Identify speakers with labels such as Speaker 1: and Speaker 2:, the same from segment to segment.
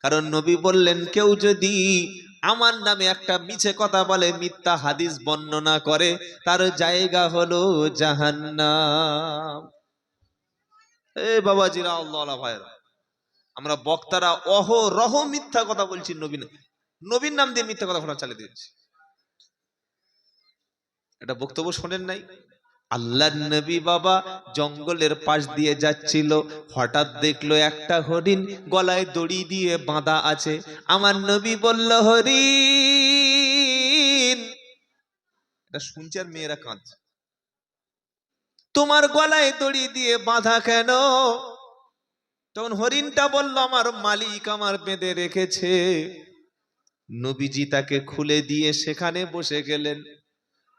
Speaker 1: কারণ নবী বললেন, কেউ যদি আমার নামে একটা মিছে কথা বলে, মিথ্যা হাদিস বর্ণনা করে, তার জায়গা হলো জাহান্নাম। এ বাবাজিরা আল্লাহ ভাইরা। আমরা বক্তারা অহ রহ মিথ্যা কথা বলছি নবীন নবীন নাম দিয়ে মিথ্যা কথা চালিয়ে দিচ্ছি। এটা বক্তব্য শোনেন নাই? আল্লাহ নবী বাবা জঙ্গলের পাশ দিয়ে যাচ্ছিল। হঠাৎ দেখল একটা হরিণ গলায় দড়ি দিয়ে বাঁধা আছে। আমার নবী বলল, হরিণ! এটা শুনছে আর মেয়েরা কাঁদছে। তোমার গলায় দড়ি দিয়ে বাঁধা কেন? তখন হরিণটা বলল, আমার মালিক আমার বেঁধে রেখেছে। নবীজি তাকে খুলে দিয়ে সেখানে বসে গেলেন।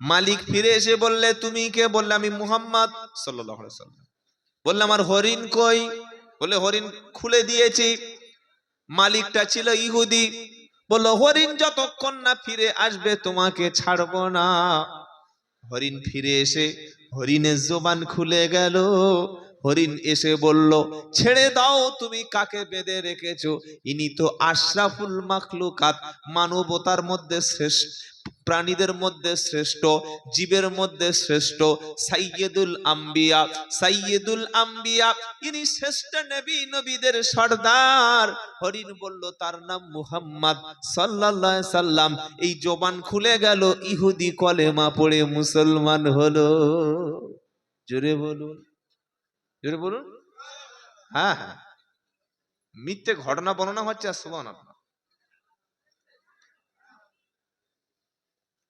Speaker 1: মালিক ফিরে এসে বললে, তুমি কে? বললে, আমি মুহাম্মদ সাল্লাম বললে, আমার হরিণ কই? বলে হরিণ খুলে দিয়েছি। মালিকটা ছিল ইহুদি। বলল, হরিণ যতক্ষণ না ফিরে আসবে, তোমাকে ছাড়বো না। হরিণ ফিরে এসে, হরিণের জোবান খুলে গেল। হরিণ এসে বলল, ছেড়ে দাও, তুমি কাকে বেঁধে রেখেছো? ইনি তো আশরাফুল মাখলুকাত, মানবতার মধ্যে শ্রেষ্ঠ। প্রাণীদের মধ্যে শ্রেষ্ঠ, জীবের মধ্যে শ্রেষ্ঠ, সাইয়েদুল আম্বিয়া সাইয়েদুল আম্বিয়া, ইনি শ্রেষ্ঠ নবী নবীদের সর্দার। হরিণ বলল, তার নাম মুহাম্মদ সাল্লাল্লাহু সাল্লাম। এই জবান খুলে গেল, ইহুদি কলেমা পড়ে মুসলমান হলো। জোরে বলুন জোরে বলুন। হ্যাঁ হ্যাঁ। মিথ্যে ঘটনা বর্ণনা হচ্ছে আর সুবহানাল্লাহ।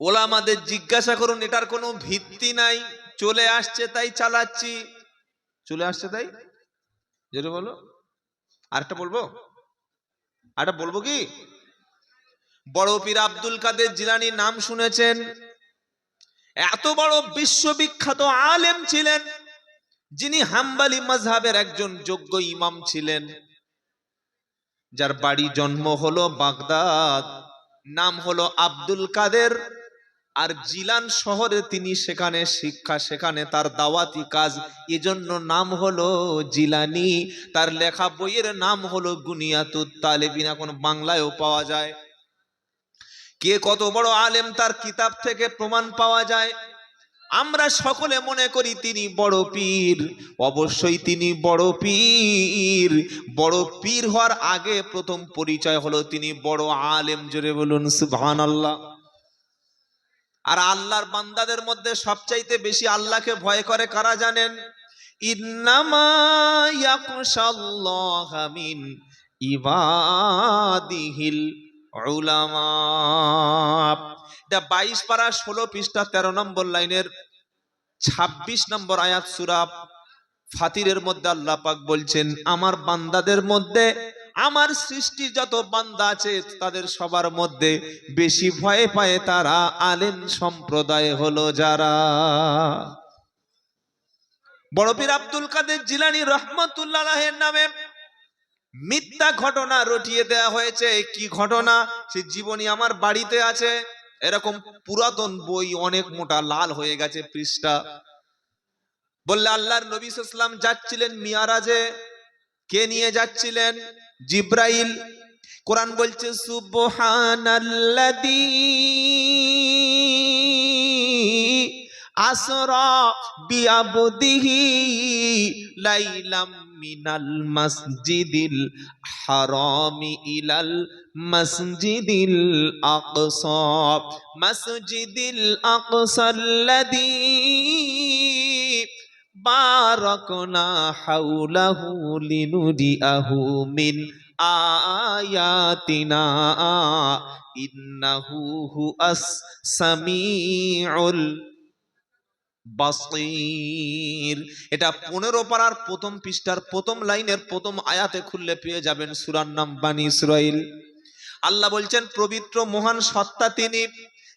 Speaker 1: ওলামাদের জিজ্ঞাসা করুন, এটার কোনো ভিত্তি নাই। চলে আসছে, তাই চালাচ্ছি। চলে আসছে তাই? যেটা বলো। আরেকটা বলব? আরেকটা বলব কি? বড় পীর আব্দুল কাদের জিলানি নাম শুনেছেন। এত বড় বিশ্ববিখ্যাত আলেম ছিলেন, যিনি হাম্বালি মাজহাবের একজন যোগ্য ইমাম ছিলেন। যার বাড়ি জন্ম হলো বাগদাদ, নাম হলো আব্দুল কাদের। আর জিলান শহরে তিনি সেখানে শিক্ষা, সেখানে তার দাওয়াতি কাজ। এজন্য নাম হলো জিলানি। তার লেখা বইয়ের নাম হলো গুনিয়াতুত তালেবিন। এখন বাংলায়ও পাওয়া যায়। কে কত বড় আলেম তার কিতাব থেকে প্রমাণ পাওয়া যায়। আমরা সকলে মনে করি তিনি বড় পীর। অবশ্যই তিনি বড় পীর। বড় পীর হওয়ার আগে প্রথম পরিচয় হলো তিনি বড় আলেম। জোরে বলুন, সুবহানাল্লাহ। আর আল্লাহর বান্দাদের মধ্যে সবচাইতে বেশি আল্লাহকে ভয় করে কারা জানেন? ইবাদিহিল এটা বাইশ পারা ষোলো পৃষ্ঠা তেরো নম্বর লাইনের ছাব্বিশ নম্বর আয়াত সুরা ফাতিরের মধ্যে আল্লাহ বলছেন, আমার বান্দাদের মধ্যে আমার সৃষ্টি যত বান্দা আছে, তাদের সবার মধ্যে বেশি ভয় পায় তারা আলেম সম্প্রদায় হলো যারা। বড় পীর আব্দুল কাদের জিলানি রহমতুল্লাহের নামে মিথ্যা ঘটনা রটিয়ে দেয়া হয়েছে। কি ঘটনা? সে জীবনী আমার বাড়িতে আছে। এরকম পুরাতন বই অনেক মোটা লাল হয়ে গেছে পৃষ্ঠা। বললে আল্লাহর নবী ইসলাম যাচ্ছিলেন মিয়ারাজে। কে নিয়ে যাচ্ছিলেন? জিব্রাইল, কোরআন বলছে, সুবহানাল্লাযী আসরা বিআবদিহি লাইলাম মিনাল মাসজিদিল হারামি ইলাল মসজিদিল আকসা। মসজিদিল আকসাল্লাযী বারাকনা হাওলাহু লিনুরিয়াহু মিন আয়াতিনা, ইন্নাহু হুয়াস সামিউল বাসীর। এটা পনেরো পারার প্রথম পৃষ্ঠার প্রথম লাইনের প্রথম আয়াতে খুললে পেয়ে যাবেন সুরার নাম বানী ইসরাইল। আল্লাহ বলছেন, পবিত্র মহান সত্তা তিনি,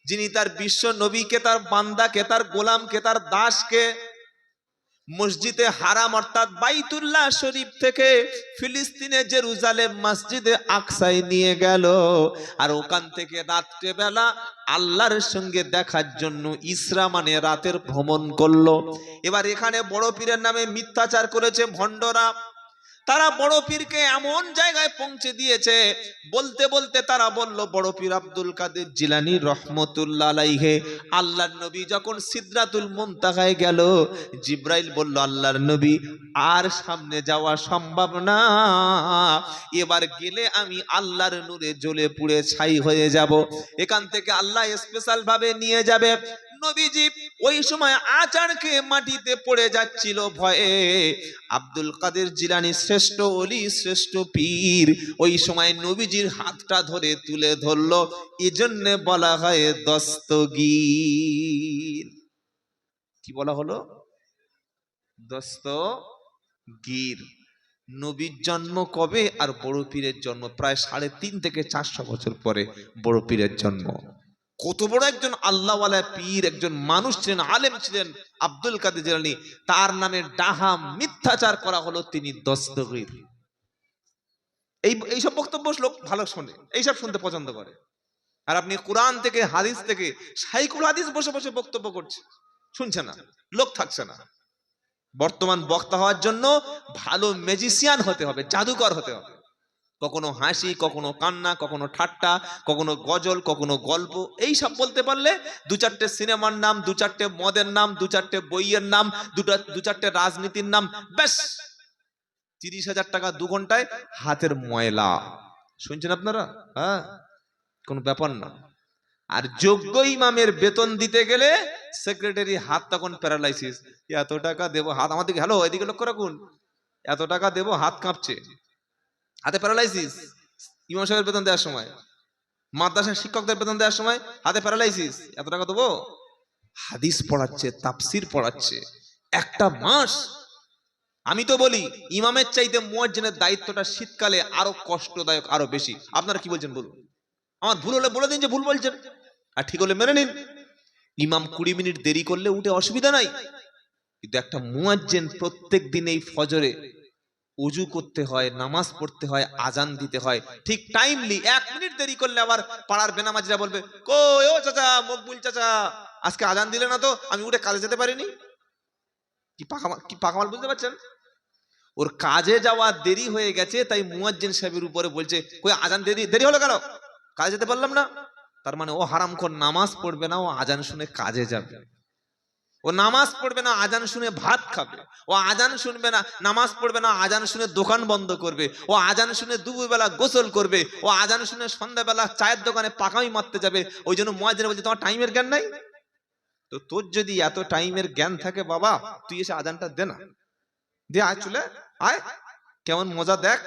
Speaker 1: যিনি তার বিশ্ব নবীকে, তার বান্দাকে, তার গোলামকে, তার দাসকে মসজিদে হারাম অর্থাৎ বাইতুল্লাহ শরীফ থেকে ফিলিস্তিনে জেরুজালেম মসজিদে আকসাই নিয়ে গেল। আর ওখান থেকে রাত্রেবেলা আল্লাহর সঙ্গে দেখার জন্য ইসরা মানে রাতের ভ্রমণ করল। এবার এখানে বড় পীরের নামে মিথ্যাচার করেছে ভণ্ডরা। তারা বড় পীরকে এমন জায়গায় পৌঁছে দিয়েছে, বলতে বলতে তারা বলল, বড় পীর আব্দুল কাদের জিলানি রহমতুল্লাহ আলাইহে। আল্লাহর নবী যখন সিদরাতুল মুনতাহায় গেল, জিব্রাইল বলল, আল্লাহর নবী, আর সামনে যাওয়া সম্ভব না। এবার গেলে আমি আল্লাহর নূরে জ্বলে পুড়ে ছাই হয়ে যাব। এখান থেকে আল্লাহ স্পেশাল ভাবে নিয়ে যাবে। নবীজি ওই সময় আচারকে মাটিতে পড়ে যাচ্ছিল ভয়ে। আব্দুল কাদের জিলানি শ্রেষ্ঠ অলি, শ্রেষ্ঠ পীর, ওই সময় নবীজির হাতটা ধরে তুলে ধরলো। এজন্য বলা হয় দস্তগীর। কি বলা হলো? দস্ত দস্তগীর। নবীর জন্ম কবে আর বড় পীরের জন্ম? প্রায় সাড়ে তিন থেকে চারশো বছর পরে বড় পীরের জন্ম। কত বড় একজন আল্লাহওয়ালা পীর, একজন মানুষ ছিলেন, আলেম ছিলেন, আব্দুল কাদের জিলানি। তার নামে ডাহা মিথ্যাচার করা হলো তিনি দস্তগীর। এই এইসব বক্তব্য লোক ভালো শোনে এইসব শুনতে পছন্দ করে। আর আপনি কোরআন থেকে, হাদিস থেকে, সাইকুল হাদিস বসে বসে বক্তব্য করছে, শুনছে না, লোক থাকছে না। বর্তমান বক্তা হওয়ার জন্য ভালো ম্যাজিশিয়ান হতে হবে, জাদুকর হতে হবে। কখনো হাসি, কখনো কান্না, কখনো ঠাট্টা, কখনো গজল, কখনো গল্প এই সব বলতে পারলে দু চারটে সিনেমার নাম, দু চারটে মদের নাম, দু চারটে বইয়ের নাম, দুটা, দু চারটে রাজনীতির নাম, ব্যাস। তিরিশ হাজার টাকা দু ঘন্টায় হাতের ময়লা। শুনছেন আপনারা? হ্যাঁ? কোনো ব্যাপার না। আর যোগ্য ইমামের বেতন দিতে গেলে সেক্রেটারি হাত তখন প্যারালাইসিস এত টাকা দেবো, হাত আমাদের হ্যালো এদিকে লক্ষ্য রাখুন। এত টাকা দেবো, হাত কাঁপছে। হাতে প্যারালাইসিস, ইমাম সাহেবের বেতন দেওয়ার সময়। মাদ্রাসার শিক্ষকদের বেতন দেওয়ার সময় হাতে প্যারালাইসিস। এত টাকা দেবো? হাদিস পড়াচ্ছে তাপসির পড়াচ্ছে, একটা মাস। আমি তো বলি, ইমামের চাইতে মুয়াজ্জিনের দায়িত্বটা শীতকালে আরও কষ্টদায়ক, আরও বেশি। আপনারা কি বলছেন বলুন? আমার ভুল হলে বলে দিন যে ভুল বলছেন। আর ঠিক হলে মেনে নিন। ইমাম কুড়ি মিনিট দেরি করলে উঠে অসুবিধা নাই। কিন্তু একটা মুয়াজ্জেন প্রত্যেক দিন এই ফজরে উজু করতে হয়, নামাজ পড়তে হয়, আজান দিতে হয়। ঠিক টাইমলি এক মিনিট দেরি করলে আবার পাড়ার বেনামাজিরা বলবে, কই ও চাচা, মকবুল চাচা, আজকে আজান দিলে না তো? আমি উঠে কাজে যেতে পারিনি? কি পাকামাল কি পাকামাল বুঝতে পারছেন? ওর কাজে যাওয়া দেরি হয়ে গেছে, তাই মুয়াজ্জিন সাহেবের উপরে বলছে, কই আজান দেরি দেরি হলো কেন? কাজে যেতে পারলাম না। তার মানে ও হারামখোর নামাজ পড়বে না, ও আজান শুনে কাজে যাবে। ও নামাজ পড়বে না, আজান শুনে ভাত খাবে। ও আজান শুনবে না, নামাজ পড়বে না, আজান শুনে দোকান বন্ধ করবে। ও আজান শুনে দুপুরবেলা গোসল করবে। ও আজান শুনে সন্ধ্যাবেলা চায়ের দোকানে পাকামি মারতে যাবে। ওই জন্য মুয়াজ্জিন বলছে, তোমার টাইমের জ্ঞান নাই? তো তোর যদি এত টাইমের জ্ঞান থাকে বাবা, তুই এসে আজানটা দে না। দে, আয় চলে, আয়। কেমন মজা দেখ।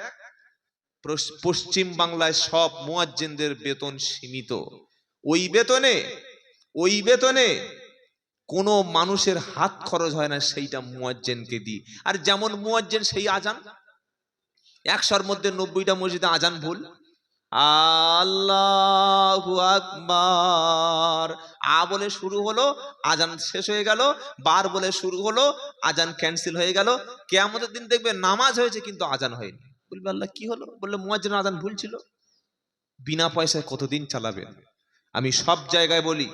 Speaker 1: পশ্চিম বাংলায় সব মুয়াজ্জিনদের বেতন সীমিত। ওই বেতনে ওই বেতনে কোনো মানুষের হাত খরচ হয় না, সেইটা মুয়াজ্জেনকে দিই। আর যেমন মুয়াজ্জেন, সেই আজান। একশোর মধ্যে নব্বইটা মসজিদে আজান ভুল। আল্লাহু আকবার। আ বলে শুরু হলো, আজান শেষ হয়ে গেল। বার বলে শুরু হলো, আজান ক্যান্সেল হয়ে গেল। কেয়ামতের দিন দেখবে নামাজ হয়েছে, কিন্তু আজান হয়নি। বলবে আল্লাহ, কি হলো? বললে মুয়াজ্জিন আজান ভুল ছিল। বিনা পয়সায় কতদিন চালাবেন? আমি সব জায়গায় বলি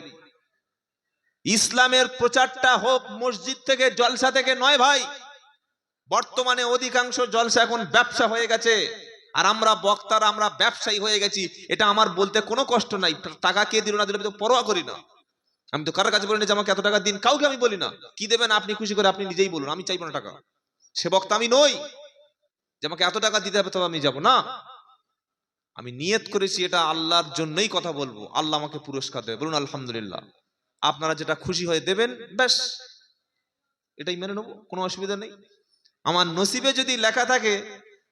Speaker 1: ইসলামের প্রচারটা হোক মসজিদ থেকে জলসা থেকে নয় ভাই। বর্তমানে অধিকাংশ জলসা এখন ব্যবসা হয়ে গেছে। আর আমরা বক্তারা আমরা ব্যবসায়ী হয়ে গেছি। এটা আমার বলতে কোনো কষ্ট নাই। টাকা কে দিল না দিল তো পরোয়া করি না। আমি তো কারোর কাছে বলি না যে আমাকে এত টাকা দিন, কাউকে আমি বলি না। কি দেবেন আপনি খুশি করে আপনি নিজেই বলুন, আমি চাইব না টাকা। সে বক্তা আমি নই। যে আমাকে এত টাকা দিতে হবে তবে আমি যাব না। আমি নিয়ত করেছি এটা আল্লাহর জন্যই কথা বলব। আল্লাহ আমাকে পুরস্কার দেবে। বলুন আলহামদুলিল্লাহ। আপনারা যেটা খুশি হয়ে দেবেন, ব্যাস। এটাই মেনে নেব, কোনো অসুবিধা নেই। আমার নসিবে যদি লেখা থাকে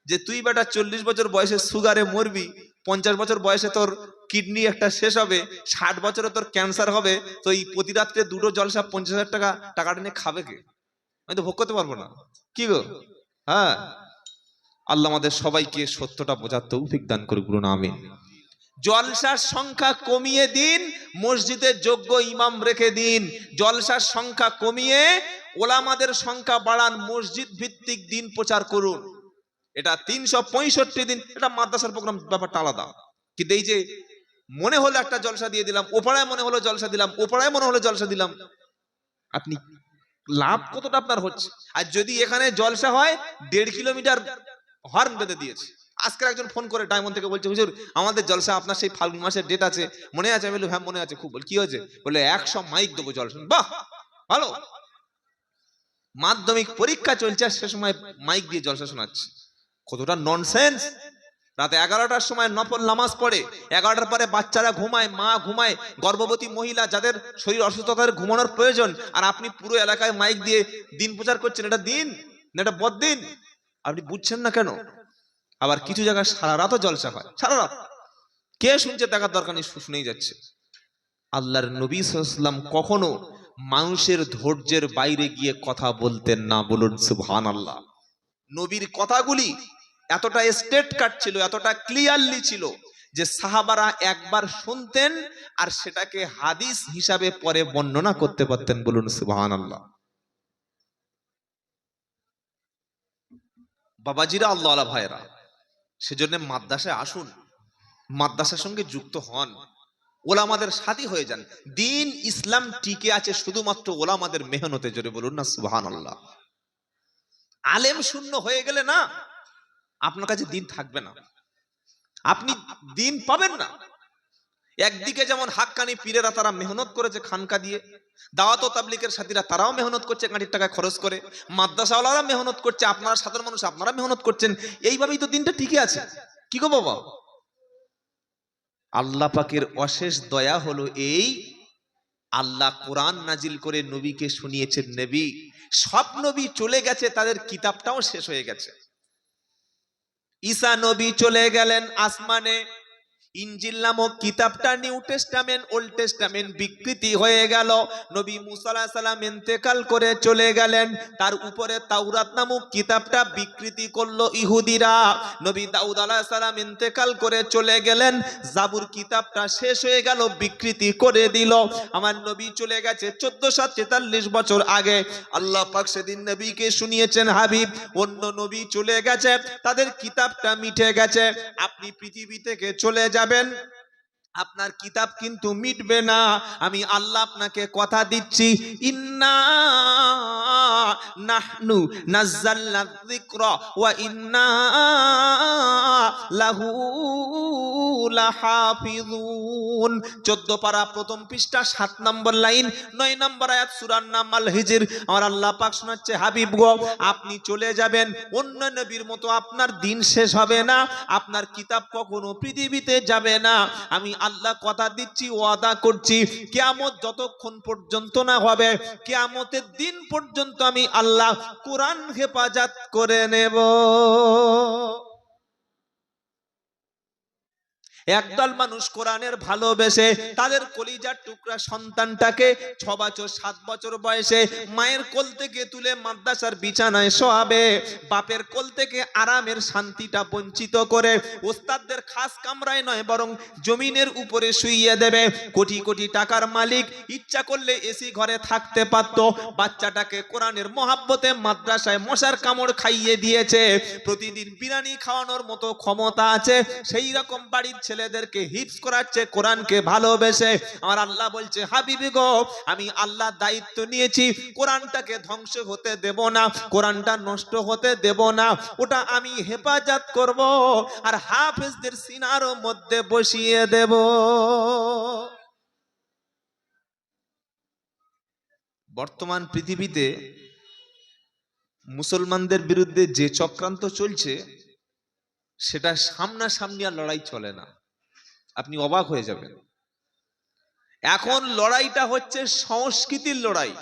Speaker 1: যে তুই বেটা চল্লিশ বছর বয়সে সুগারে মরবি, পঞ্চাশ বছর বয়সে তোর কিডনি একটা শেষ হবে, ষাট বছরে তোর ক্যান্সার হবে, তো এই প্রতি রাত্রে দুটো জলসা পঞ্চাশ হাজার টাকা টাকাটা নিয়ে খাবে কে? আমি তো ভোগ করতে পারব না। কি গো? হ্যাঁ। আল্লাহ আমাদের সবাইকে সত্যটা বোঝার তৌফিক দান করে গুরু আমিন। জলসার সংখ্যা কমিয়ে দিন, মসজিদে যোগ্য ইমাম রেখে দিন। জলসার সংখ্যা কমিয়ে ওলামাদের সংখ্যা বাড়ান, মসজিদ ভিত্তিক দিন প্রচার করুন। এটা তিনশো পঁয়ষট্টি দিন, এটা মাদ্রাসার প্রোগ্রাম ব্যাপারটা আলাদা। কিন্তু এই যে মনে হলো একটা জলসা দিয়ে দিলাম, ওপাড়ায় মনে হলো জলসা দিলাম, ওপাড়ায় মনে হলো জলসা দিলাম, আপনি লাভ কতটা আপনার হচ্ছে? আর যদি এখানে জলসা হয়, দেড় কিলোমিটার হর্ন বেঁধে দিয়েছে। আজকে একজন ফোন করে ডায়মন্ড থেকে বলছে, হুজুর, আমাদের জলসা, আপনার সেই ফাল্গুন মাসের ডেট আছে। মনে আছে? আমি বলি হ্যাঁ মনে আছে। খুব বল, কি হয়েছে? বলে একশো মাইক দেবো জলসা। বাহ! ভালো। মাধ্যমিক পরীক্ষা চলছে সে সময় মাইক দিয়ে জলসা শোনাচ্ছে। কতটা ননসেন্স রাতে এগারোটার সময় নফল নামাজ পড়ে, এগারোটার পরে বাচ্চারা ঘুমায়, মা ঘুমায়। গর্ভবতী মহিলা, যাদের শরীর অসুস্থতার ঘুমানোর প্রয়োজন। আর আপনি পুরো এলাকায় মাইক দিয়ে দিন প্রচার করছেন, এটা দিন না এটা বদিন আপনি বুঝছেন না কেন? আবার কিছু জায়গায় সারা রাতও জলসা হয়, সারা রাত। কে শুনছে দেখার দরকার নেই, শুনেই যাচ্ছে। আল্লাহর নবী সাল্লাম কখনো মানুষের ধৈর্যের বাইরে গিয়ে কথা বলতেন না, বলুন সুবহান আল্লাহ নবীর কথাগুলি এতটা স্টেট কাট ছিল, এতটা ক্লিয়ারলি ছিল যে সাহাবারা একবার শুনতেন আর সেটাকে হাদিস হিসাবে পরে বর্ণনা করতে পারতেন, বলুন সুবহান আল্লাহ বাবাজিরা আল্লাহ আলা ভাইরা সেজন্য মাদ্রাসায় আসুন। মাদ্রাসার সঙ্গে যুক্ত হন। ওলামাদের সাথী হয়ে যান। দিন ইসলাম টিকে আছে শুধুমাত্র ওলামাদের মেহনতে, জোরে বলুন না সুহান আল্লাহ আলেম শূন্য হয়ে গেলে না, আপনার কাছে দিন থাকবে না। আপনি দিন পাবেন না। একদিকে যেমন হাক্কানি পীরেরা তারা মেহনত করেছে খানকা দিয়ে, দাওয়াত তাবলিকের সাথীরা তারাও মেহনত করছে, গাড়ির টাকা খরচ করে। মাদ্রাসাওয়ালারা মেহনত করছে, আপনারা সাধারণ মানুষ, আপনারা মেহনত করছেন, এইভাবেই তো দিনটা টিকে আছে। কি গো বাবা? আল্লাহ পাকের অশেষ দয়া হলো এই আল্লাহ কোরআন নাজিল করে নবীকে শুনিয়েছেন নবী। সব নবী চলে গেছে, তাদের কিতাবটাও শেষ হয়ে গেছে। ঈসা নবী চলে গেলেন আসমানে। ইঞ্জিল নামক কিতাবটা নিউ টেস্টামেন্ট, ওল্ড টেস্টামেন্ট বিকৃতি হয়ে গেল। নবী মুসা আলাইহিস সালাম ইন্তেকাল করে চলে গেলেন। তার উপরে তাওরাত নামক কিতাবটা বিকৃতি করল ইহুদিরা। নবী দাউদ আলাহ সালাম ইন্তেকাল করে চলে গেলেন। জাবুর কিতাবটা শেষ হয়ে গেল, বিকৃতি করে দিল। আমার নবী চলে গেছে চোদ্দশো তেতাল্লিশ বছর আগে। আল্লাহ পাক সেদিন নবীকে শুনিয়েছেন, হাবিব, অন্য নবী চলে গেছে, তাদের কিতাবটা মিটে গেছে। আপনি পৃথিবী থেকে চলে যাবেন? আপনার কিতাব কিন্তু মিটবে না। আমি আল্লাহ আপনাকে কথা দিচ্ছি। ইন্না নাহনু নাজ্জালনা যিকরা ওয়া ইন্না লাহু লাহাফিজুন 14 পারা প্রথম পৃষ্ঠা 7 নম্বর লাইন 9 নম্বর আয়াত, সূরার নাম আল হিজর আমার আল্লাহ পাক শোনাচ্ছে, হাবিব আপনি চলে যাবেন। অন্য নবীর মতো আপনার দিন শেষ হবে না। আপনার কিতাব কখনো পৃথিবীতে যাবে না। আমি আল্লাহ কথা দিচ্ছি, ওয়াদা করছি। কেয়ামত যতক্ষণ পর্যন্ত না হবে, কেয়ামতের দিন পর্যন্ত আমি আল্লাহ কোরআন হেফাজত করে নেব। একদল মানুষ কোরআনের ভালোবেসে তাদের কলিজার টুকরা সন্তানটাকে ছ বছর, সাত বছর বয়সে মায়ের কোল থেকে তুলে মাদ্রাসার বিছানায় শোয়াবে, বাপের কোল থেকে আরামের শান্তিটা বঞ্চিত করে ওস্তাদদের খাস কামরায় নয়, বরং জমিনের উপরে শুইয়ে দেবে। কোটি কোটি টাকার মালিক ইচ্ছা করলে এসি ঘরে থাকতে পারত, বাচ্চাটাকে কোরআনের মহাব্বতে মাদ্রাসায় মশার কামড় খাইয়ে দিয়েছে। প্রতিদিন বিরিয়ানি খাওয়ানোর মতো ক্ষমতা আছে, সেই রকম বাড়ির ছেলেদেরকে হিপস করাচ্ছে কোরআনকে ভালোবেসে আমার আল্লাহ বলছে, হাবিবি গো, আমি আল্লাহ দায়িত্ব নিয়েছি, কোরআনটাকে ধ্বংস হতে দেব না, কোরআনটা নষ্ট হতে দেব না, ওটা আমি হেফাজত করব আর হাফেজদের সিনারও মধ্যে বসিয়ে দেব। বর্তমান পৃথিবীতে মুসলমানদের বিরুদ্ধে যে চক্রান্ত চলছে, সেটা সামনাসামনি আর লড়াই চলে না। আপনি অবাক হয়ে যাবেন। এখন লড়াইটা হচ্ছে সংস্কৃতির লড়াই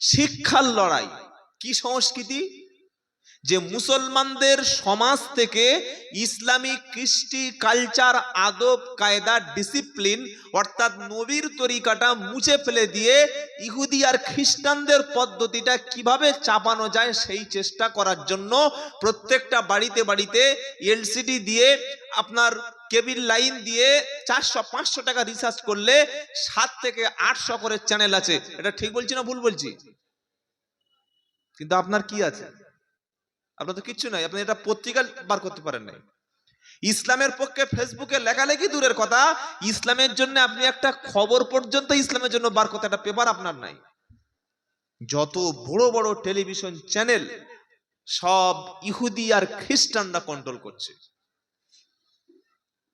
Speaker 1: শিক্ষার লড়াই। কি সংস্কৃতি? যে মুসলমানদের সমাজ থেকে ইসলামী কৃষ্টি, কালচার, আদব, কায়দা, ডিসিপ্লিন, অর্থাৎ নবীর তরিকাটা মুছে ফেলে দিয়ে ইহুদি আর খ্রিস্টানদের পদ্ধতিটা কীভাবে চাপানো যায় সেই চেষ্টা করার জন্য প্রত্যেকটা বাড়িতে বাড়িতে এলসিডি দিয়ে আপনার কেবিল লাইন দিয়ে চারশো, পাঁচশো টাকা রিচার্জ করলে সাত থেকে আটশো করে চ্যানেল আছে। এটা ঠিক বলছি না ভুল বলছি? কিন্তু আপনার কি আছে? আপনার তো কিচ্ছু নাই, আপনি এটা পত্রিকা বার করতে পারেন নাই। ইসলামের পক্ষে ফেসবুকে লেখালেখি দূরের কথা, ইসলামের জন্য আপনি একটা খবর পর্যন্ত ইসলামের জন্য বার করতে, একটা পেপার আপনার নাই। যত বড় বড় টেলিভিশন চ্যানেল সব ইহুদি আর খ্রিস্টানরা কন্ট্রোল করছে।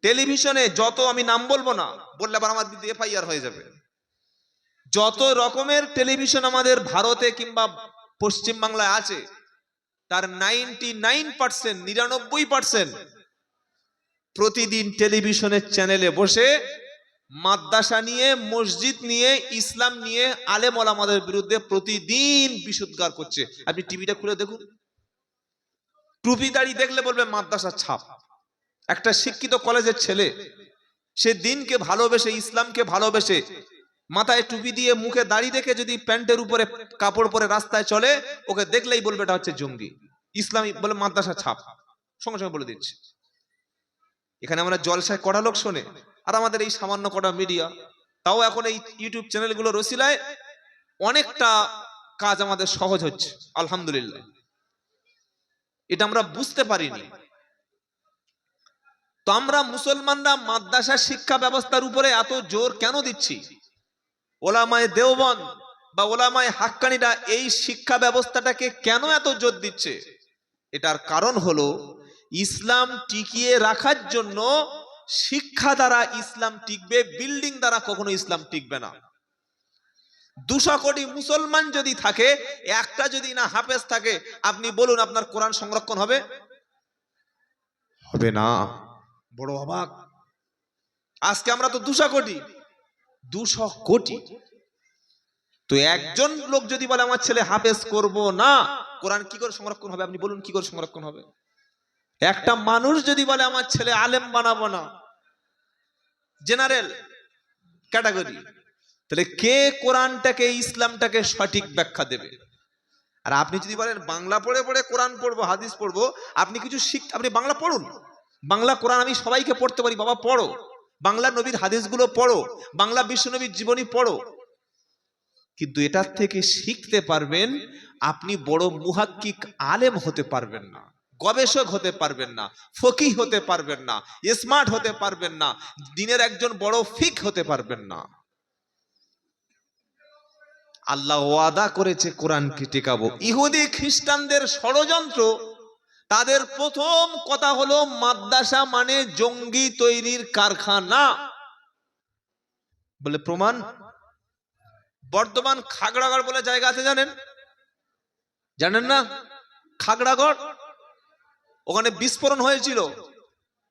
Speaker 1: টেলিভিশনে যত আমি নাম বলব না, বললে আবার আমার বিরুদ্ধে এফআইআর হয়ে যাবে। যত রকমের টেলিভিশন আমাদের ভারতে কিংবা পশ্চিম বাংলায় আছে তার নাইনটি নাইন পার্সেন্ট নিরানব্বই পার্সেন্ট প্রতিদিন টেলিভিশনের চ্যানেলে বসে মাদ্রাসা নিয়ে, মসজিদ নিয়ে, ইসলাম নিয়ে, আলেম ওলামাদের বিরুদ্ধে প্রতিদিন বিশুদ্ধার করছে। আপনি টিভিটা খুলে দেখুন। টুপি দাড়ি দেখলে বলবে মাদ্রাসার ছাপ। একটা শিক্ষিত কলেজের ছেলে, সে দিনকে ভালোবেসে, ইসলামকে ভালোবেসে মাথায় টুপি দিয়ে মুখে দাড়ি রেখে যদি প্যান্টের উপরে কাপড় পরে রাস্তায় চলে, ওকে দেখলেই বলবে এটা হচ্ছে জঙ্গি। ইসলামী বলে মাদ্রাসা ছাপ। সঙ্গে সঙ্গে বলে দিচ্ছে। এখানে আমরা জলসায় কটা লোক শোনে? আর আমাদের এই সামান্য কটা মিডিয়া তাও এখন এই ইউটিউব চ্যানেলগুলো রসিলায় অনেকটা কাজ আমাদের সহজ হচ্ছে। আলহামদুলিল্লাহ। এটা আমরা বুঝতে পারিনি। তো আমরা মুসলমানরা মাদ্রাসা শিক্ষা ব্যবস্থার উপরে এত জোর কেন দিচ্ছি? ওলামায় দেওবন বা ওলামায় হাক্কানিরা এই শিক্ষা ব্যবস্থাটাকে কেন এত জোর দিচ্ছে? এটার কারণ হলো, ইসলাম টিকিয়ে রাখার জন্য শিক্ষা দ্বারা ইসলাম টিকবে, বিল্ডিং দ্বারা কখনো ইসলাম টিকবে না। দুশো কোটি মুসলমান যদি থাকে, একটা যদি না হাফেজ থাকে, আপনি বলুন আপনার কোরআন সংরক্ষণ হবে? হবে না। বড় অবাক। আজকে আমরা তো দুশো কোটি দুশো কোটি। তো একজন লোক যদি বলে, আমার ছেলে হাফেজ করব না, কোরআন কি করে সংরক্ষণ হবে? আপনি বলুন, কি করে সংরক্ষণ হবে? একটা মানুষ যদি বলে, আমার ছেলে আলেম বানাবো না, জেনারেল ক্যাটাগরি, তাহলে কে কোরআনটাকে, ইসলামটাকে সঠিক ব্যাখ্যা দেবে? আর আপনি যদি বলেন, বাংলা পড়ে পড়ে কোরআন পড়ব, হাদিস পড়ব, আপনি কিছু শিখ, আপনি বাংলা পড়ুন। বাংলা কোরআন আমি সবাইকে পড়তে পারি, বাবা, পড়ো। বাংলা নবীর হাদিসগুলো পড়ো, বাংলা বিশ্বনবীর জীবনী পড়ো। কিন্তু এটার থেকে শিখতে পারবেন, আপনি বড় মুহাক্কিক আলেম হতে পারবেন না, গবেষক হতে পারবেন না ফকি হতে পারবেন না স্মার্ট হতে পারবেন না, দিনের একজন বড় ফিক হতে পারবেন না। আল্লাহ ওয়াদা করেছে কোরআনকে টেকাবো। ইহুদি খ্রিস্টানদের ষড়যন্ত্র তাদের প্রথম কথা হলো, মাদ্রাসা মানে জঙ্গি তৈরির কারখানা। বলে প্রমাণ, বর্তমান খাগড়াগড় বলে জায়গা আছে জানেন? জানেন না? খাগড়াগড়? ওখানে বিস্ফোরণ হয়েছিল।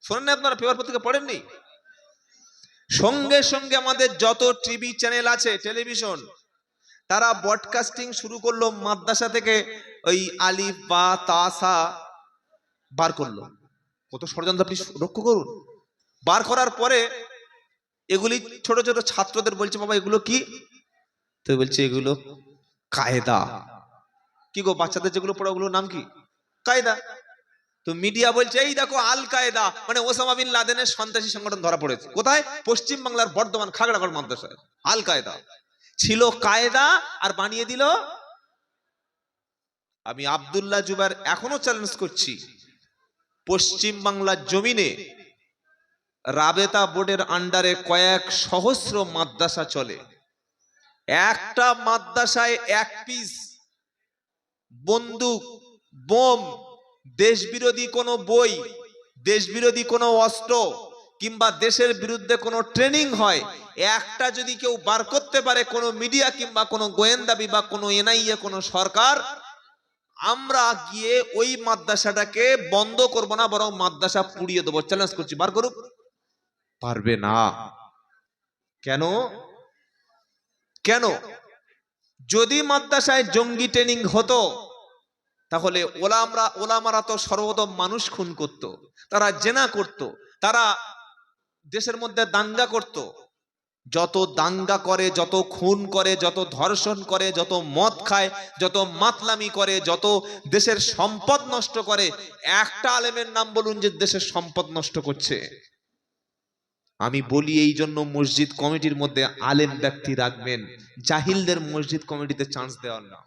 Speaker 1: শোনেন আপনারা, পেপার পত্রিকা পড়েননি? সঙ্গে সঙ্গে আমাদের যত টিভি চ্যানেল আছে, টেলিভিশন, তারা ব্রডকাস্টিং শুরু করল মাদ্রাসা থেকে। ওই আলিফ বা তাসা বার করল। কত ষড়যন্ত্র আপনি লক্ষ্য করুন। বার করার পরে এগুলি ছোট ছোট ছাত্রদের বলছে, বাবা, এগুলো কি? তো বলছে, এগুলো কায়দা। কি গো, বাচ্চাদের যেগুলো পড়া, ওগুলোর নাম কি? কায়দা। তো মিডিয়া বলছে, এই দেখো, আল কায়দা। মানে ওসামা বিন লাদেনের সন্ত্রাসী সংগঠন ধরা পড়েছে। কোথায়? পশ্চিম বাংলার বর্ধমান খাগড়াগড় মাদ্রাসায়। আল কায়দা। ছিল কায়দা আর বানিয়ে দিল। আমি আব্দুল্লাহ জুবার এখনও চ্যালেঞ্জ করছি। পশ্চিম বাংলার জমিনে রাবেতা বোর্ডের আন্ডারে কয়েক সহস্র মাদ্রাসা চলে। একটা মাদ্রাসায় এক পিস বন্দুক, বোম, দেশবিরোধী কোনো বই, দেশবিরোধী কোনো অস্ত্র কিংবা দেশের বিরুদ্ধে কোনো ট্রেনিং হয়, একটা যদি কেউ বার করতে পারে কোনো মিডিয়া কিংবা কোনো গোয়েন্দা বিভাগ কোনো এনআইএ কোনো সরকার আমরা গিয়ে ওই মাদ্রাসাটাকে বন্ধ করব না, বরং মাদ্রাসা পুড়িয়ে দেবো। চ্যালেঞ্জ করছি, বার করুক? পারবে না। কেন? কেন? যদি মাদ্রাসায় জঙ্গি ট্রেনিং হতো, তাহলে ওলামরা, ওলামারা তো সর্বদম মানুষ খুন করত, তারা জেনা করত, তারা দেশের মধ্যে দাঙ্গা করত। যত দাঙ্গা করে, যত খুন করে, যত ধর্ষণ করে, যত মদ খায়, যত মাতলামি করে, যত দেশের সম্পদ নষ্ট করে, একটা আলেমের নাম বলুন যে দেশের সম্পদ নষ্ট করছে। আমি বলি এই জন্য মসজিদ কমিটির মধ্যে আলেম ব্যক্তি রাখবেন। জাহিলদের মসজিদ কমিটিতে চান্স দেওয়ার না।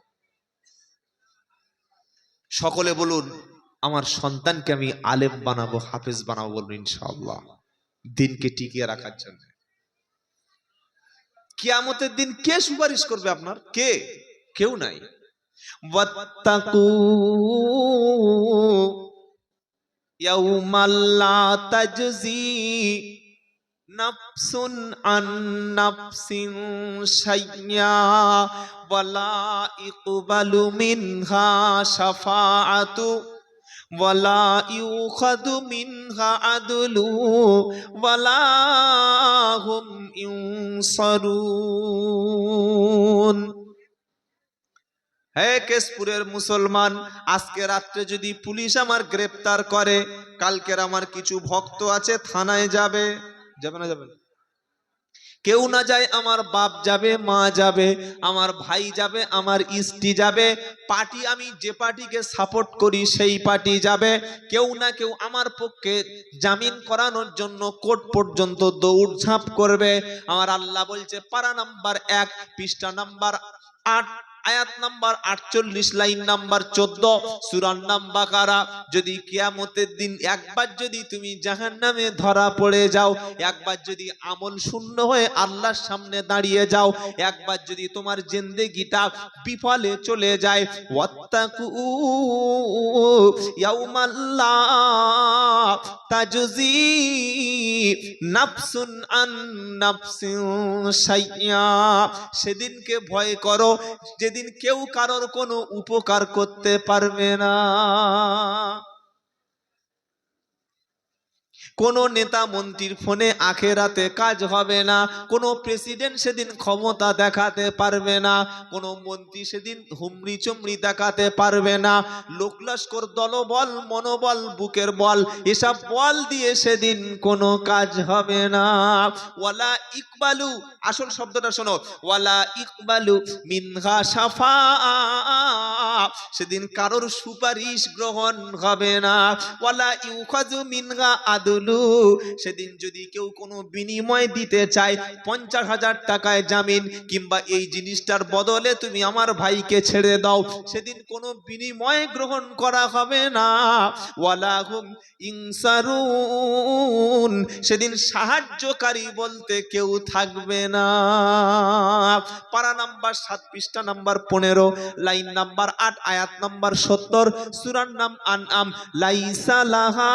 Speaker 1: সকলে বলুন, আমার সন্তানকে আমি আলেম বানাবো, হাফেজ বানাবো বলুন ইনশাআল্লাহ। দিনকে টিকিয়ে রাখার জন্য। কিয়ামতের দিন কে সুপারিশ করবে আপনার? কে? কেউ নাই। ইয়াউমাল্লা তাজজি নাফসুন আন নাফসিন মিনহা শাফাআতু ولا يؤخذ منها عدل ولا هم ينصرون হে কেশপুরের মুসলমান আজকে রাত্রে যদি পুলিশ আমার গ্রেপ্তার করে কালকের আমার কিছু ভক্ত আছে থানায় যাবে যাবে না যাবে না? কেউ না যায়, আমার বাপ যাবে, মা যাবে, আমার ভাই যাবে, আমার স্ত্রী যাবে, পার্টি আমি যে পার্টিকে সাপোর্ট করি সেই পার্টি যাবে। কেউ না কেউ আমার পক্ষে জামিন করানোর জন্য কোর্ট পর্যন্ত দৌড়ঝাঁপ করবে। আমার আল্লাহ বলছে পারা নাম্বার এক, পৃষ্ঠা নাম্বার আট আয়াত নাম্বার আটচল্লিশ, লাইন নাম্বার চোদ্দ সুরান নাম্বার কারা যদি কিয়ামতের দিন একবার যদি তুমি জাহান নামে ধরা পড়ে যাও, একবার যদি আমল শূন্য হয়ে আল্লাহর সামনে দাঁড়িয়ে যাও, একবার যদি তোমার জিন্দেগিটা বিফলে চলে যায় ইয়াউমাল্লা নাফসুন আন শাইয়া। সেদিনকে ভয় করো যেদিন কেউ কারোর কোনো উপকার করতে পারবে না। কোনো নেতা মন্ত্রীর ফোনে আখেরাতে কাজ হবে না, কোনো প্রেসিডেন্ট সেদিন ক্ষমতা দেখাতে পারবে না, কোনো মন্ত্রী সেদিন হুমড়ি চুমড়ি দেখাতে পারবে না। লোক লস্কর দলবল, মনোবল, বুকের বল, এসব বল দিয়ে সেদিন কোনো কাজ হবে না। ওয়ালা ইকবালু, আসল শব্দটা শোনো। ওয়ালা ইকবালু মিনহা সাফা সেদিন কারোর সুপারিশ গ্রহণ হবে না। ওয়ালা ইউখাজু মিনহা আদুলু, সেদিন যদি কেউ কোনো বিনিময় দিতে চায়, পঞ্চাশ হাজার টাকায় জামিন, কিংবা এই জিনিসটার বদলে তুমি আমার ভাইকে ছেড়ে দাও, সেদিন কোনো বিনিময় গ্রহণ করা হবে না। ওয়ালা হুম ইনসারুন, সেদিন সাহায্যকারী বলতে কেউ থাকবে না। পারা নাম্বার সাত, পৃষ্ঠা নাম্বার পনেরো, লাইন নাম্বার আট আয়াত নাম্বার সত্তর সুরার নাম আন আম লাইসা লাহা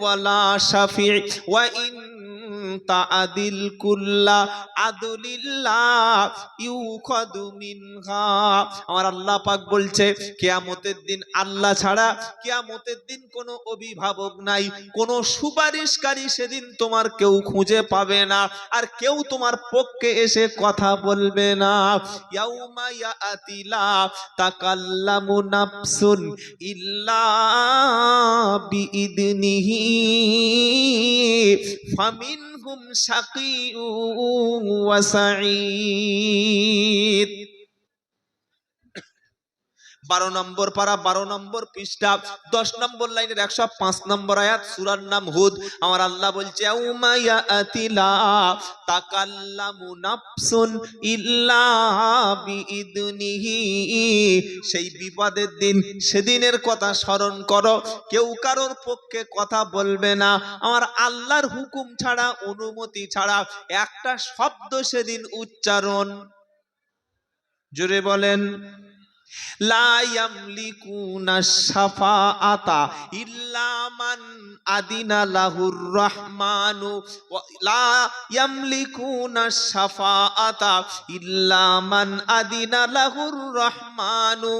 Speaker 1: ওয়ালা শাফি ওয়া ইন তাআদিল কুল্লা আদলিল্লাহ ইউখাদু মিনহা। আমার আল্লাহ পাক বলছে, কিয়ামতের দিন আল্লাহ ছাড়া কিয়ামতের দিন কোনো অভিভাবক নাই, কোনো সুপারিশকারী সেদিন তোমার কেউ খুঁজে পাবে না, আর কেউ তোমার পক্ষে এসে কথা বলবে না। ইয়াউমা ইয়াতিলা তাকাল্লামু নাফসুন ইল্লা বিইদনিহি। ফামিনহুম শাকিউন ওয়া সাঈদ। বারো নম্বর পারা বারো নম্বর পৃষ্ঠা, দশ নম্বর লাইনের একশো পাঁচ নম্বর আয়াত, সুরার নাম হুদ। আমার আল্লাহ বলছে সেই বিপদের দিন, সেদিনের কথা স্মরণ করো। কেউ কারোর পক্ষে কথা বলবে না। আমার আল্লাহর হুকুম ছাড়া, অনুমতি ছাড়া একটা শব্দ সেদিন উচ্চারণ। জোরে বলেন লা ইয়ামলিকুনা শাফাআতা ইল্লা মান আদিনা লাহুর রহমানু লা ইয়ামলিকুনা শাফাআতা ইল্লা মান আদিনা লাহুর রহমানু